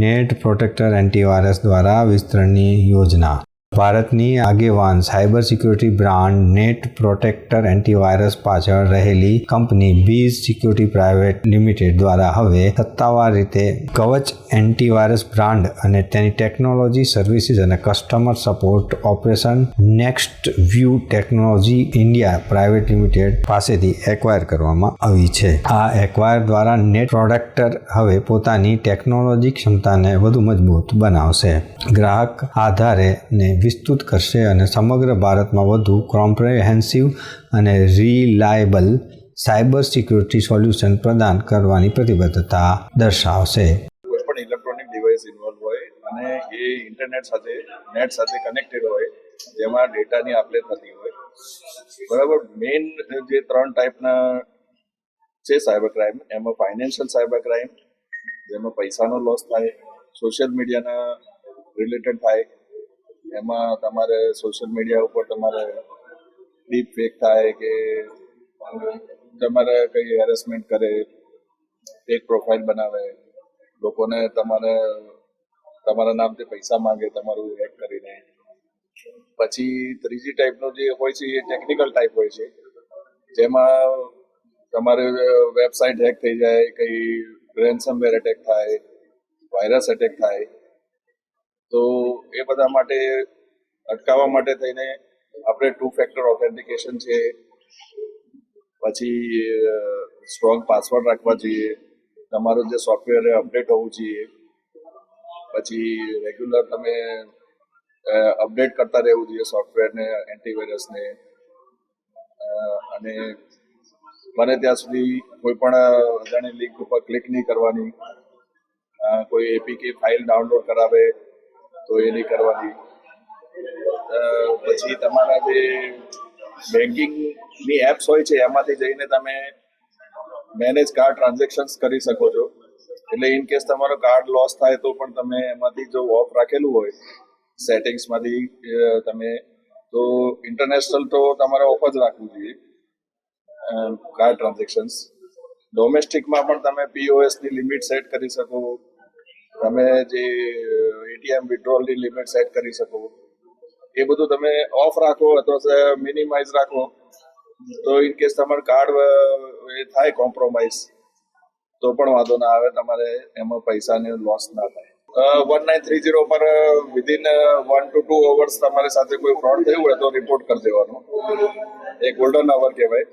Net Protector antivirus દ્વારા વિસ્તરણની યોજના. ભારતની આગેવાન cyber security brand Net Protector antivirus પાછળ રહેલી company bees Security private limited દ્વારા હવે સત્તાવાર રીતે કવચ એન્ટીવાયરસ બ્રાન્ડ અને તેની ટેકનોલોજી સર્વિસીસ અને customer support operation Next View Technology India Private Limited પાસેથી એક્વાયર કરવામાં આવી છે. આ એક્વાયર દ્વારા નેટ પ્રોડક્ટર હવે પોતાની ટેકનોલોજી ક્ષમતાને વધુ મજબૂત બનાવશે. ગ્રાહક આધારે ને વિસ્તૃત કરશે અને સમગ્ર ભારતમાં વધુ કોમ્પ્રેહેન્સિવ અને રિલાયબલ સાયબર સિક્યુરિટી સોલ્યુશન પ્રદાન કરવાની પ્રતિબદ્ધતા દર્શાવશે. કોઈ પણ ઇલેક્ટ્રોનિક ડિવાઇસ ઇન્વોલ્વ હોય અને એ ઇન્ટરનેટ સાથે નેટ સાથે કનેક્ટેડ હોય, જેમાં ડેટાની આપલે થતી હોય. બરાબર મેઇન જે ત્રણ ટાઈપના છે સાયબર ક્રાઇમ એમાં ફાઇનાન્શિયલ સાયબર ક્રાઇમ જેમાં પૈસાનો લોસ થાય સોશિયલ મીડિયાના રિલેટેડ થાય એમાં તમારે સોશિયલ મીડિયા ઉપર તમારે ડીપ ફેક થાય કે તમારે કઈ હેરેસમેન્ટ કરે એક પ્રોફાઇલ બનાવે, લોકોને તમારે, તમારા નામથી પૈસા માંગે, તમારું હેક કરીને. પછી ત્રીજી ટાઈપનો જે હોય છે, એ ટેકનિકલ ટાઈપ હોય છે. જેમાં તમારે વેબસાઇટ હેક થઈ જાય, કઈ રેન્સમવેર એટેક થાય વાયરસ એટેક થાય. તો એ બધા માટે અટકાવવા માટે થઈને આપણે ટુ ફેક્ટર ઓથેન્ટિકેશન છે. પછી સ્ટ્રોંગ પાસવર્ડ રાખવા જોઈએ. તમારું જે સોફ્ટવેર અપડેટ હોવું જોઈએ. પછી રેગ્યુલર તમે અપડેટ કરતા રહેવું જોઈએ સોફ્ટવેરને એન્ટીવાયરસને અને બને ત્યાં સુધી કોઈ પણ અજાણી લિંક ઉપર ક્લિક નહીં કરવાની. કોઈ એપીકે ફાઇલ ડાઉનલોડ કરાવે. તો એ નહીં કરવાની. પછી તમારા જે બેન્કિંગની એપ્સ હોય છે, એમાંથી જઈને તમે મેનેજ કાર્ડ ટ્રાન્ઝેક્શન્સ કરી શકો છો. એટલે ઇન કેસ તમારો કાર્ડ લોસ થાય તો પણ તમે એમાંથી જો ઓફ રાખેલું હોય, સેટિંગ્સમાંથી તમે, તો ઇન્ટરનેશનલ તો તમારે ઓફ જ રાખવું જોઈએ કાર્ડ ટ્રાન્ઝેક્શન્સ. ડોમેસ્ટિકમાં પણ તમે પીઓએસની લિમિટ સેટ કરી શકો. તમે જે એટીએમ વિડ્રોલની લિમિટ સેટ કરી શકો. એ બધું તમે ઓફ રાખો અથવા મિનિમાઇઝ રાખો. તો ઇન કેસ તમારું કાર્ડ એ થાય કોમ્પ્રોમાઇઝ તો પણ વાંધો ના આવે. તમારે એમાં પૈસાને લોસ ના થાય. વન નાઇન થ્રી જીરો પર within one to two hours તમારી સાથે કોઈ ફ્રોડ થયું હોય તો રિપોર્ટ કરી દેવાનો. એ ગોલ્ડન અવર કહેવાય.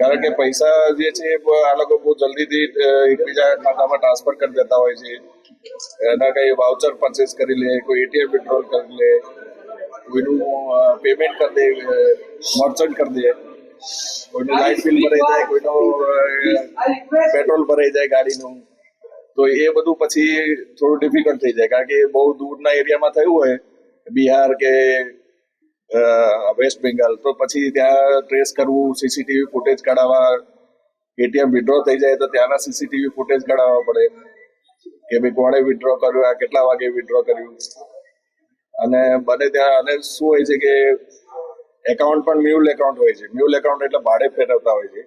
કારણ કે પૈસા જે છે આ લોકો બહુ જલ્દીથી એકબીજા ખાતામાં ટ્રાન્સફર કરી દેતા હોય છે. એના કઈ વાઉચર પરચેસ કરી લે, કોઈ એટીએમ વિડ્રોલ કરી લે, કોઈનું પેમેન્ટ કરી દે મર્ચન્ટ કરી દે. કોઈનું લાઇટ બિલ ભરાઈ જાય, કોઈનું પેટ્રોલ ભરાઈ જાય ગાડીનું. તો એ બધું પછી થોડું ડિફિકલ્ટ થઈ જાય, કારણ કે બહુ દૂરના એરિયામાં થયું હોય, બિહાર કે વેસ્ટ બેંગાલ તો પછી ત્યાં ટ્રેસ કરવું સીસીટીવી ફૂટેજ કઢાવવા, એટીએમ વિડ્રો થઈ જાય તો ત્યાંના સીસીટીવી ફૂટેજ કઢાવવા પડે. કે ભાઈ કોણે વિડ્રો કર્યું, આ કેટલા વાગે વિડ્રો કર્યું. અને બને ત્યાં, અને શું હોય છે કે એકાઉન્ટ પણ મ્યુલ એકાઉન્ટ હોય છે. મ્યુલ એકાઉન્ટ એટલે ભાડે ફેરવતા હોય છે.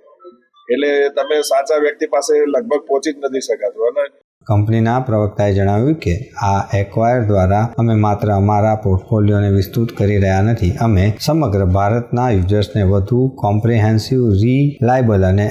એટલે તમે સાચા વ્યક્તિ પાસે લગભગ પહોંચી જ નથી શકાતું. અને કંપનીના પ્રવક્તાએ જણાવ્યું કે, આ એક્વાયર દ્વારા અમે માત્ર અમારા પોર્ટફોલિયોને વિસ્તૃત કરી રહ્યા નથી, અમે સમગ્ર ભારતના યુઝર્સને વધુ કોમ્પ્રિહેન્સિવ રિલાયબલ અને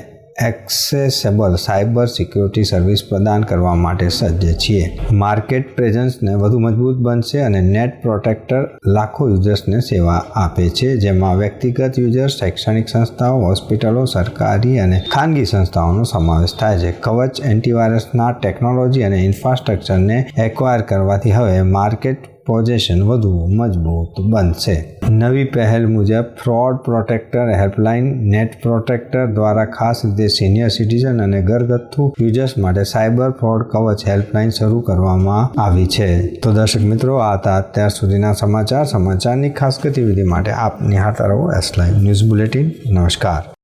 એક્સેસેબલ સાયબર સિક્યુરિટી સર્વિસ પ્રદાન કરવા માટે સજ્જ છીએ. માર્કેટ પ્રેઝન્સને વધુ મજબૂત બનશે અને નેટ પ્રોટેક્ટર લાખો યુઝર્સને સેવા આપે છે, જેમાં વ્યક્તિગત યુઝર્સ શૈક્ષણિક સંસ્થાઓ હોસ્પિટલો સરકારી અને ખાનગી સંસ્થાઓનો સમાવેશ થાય છે. કવચ એન્ટીવાયરસના ટેકનોલોજી અને ઇન્ફ્રાસ્ટ્રક્ચરને એક્વાયર કરવાથી હવે માર્કેટ પોઝિશન વધુ મજબૂત બનશે. નવી પહેલ મુજબ fraud protector helpline, Net Protector દ્વારા ખાસ રીતે સિનિયર સિટીઝન અને ઘરગથ્થુ યુઝર્સ માટે સાયબર ફ્રોડ કવચ હેલ્પલાઇન શરૂ કરવામાં આવી છે. તો દર્શક મિત્રો, આ હતા અત્યાર સુધીના સમાચાર. સમાચારની ખાસ ગતિવિધિ માટે આપ નિહાળતા રહો એસ લાઈવ ન્યૂઝ બુલેટિન નમસ્કાર.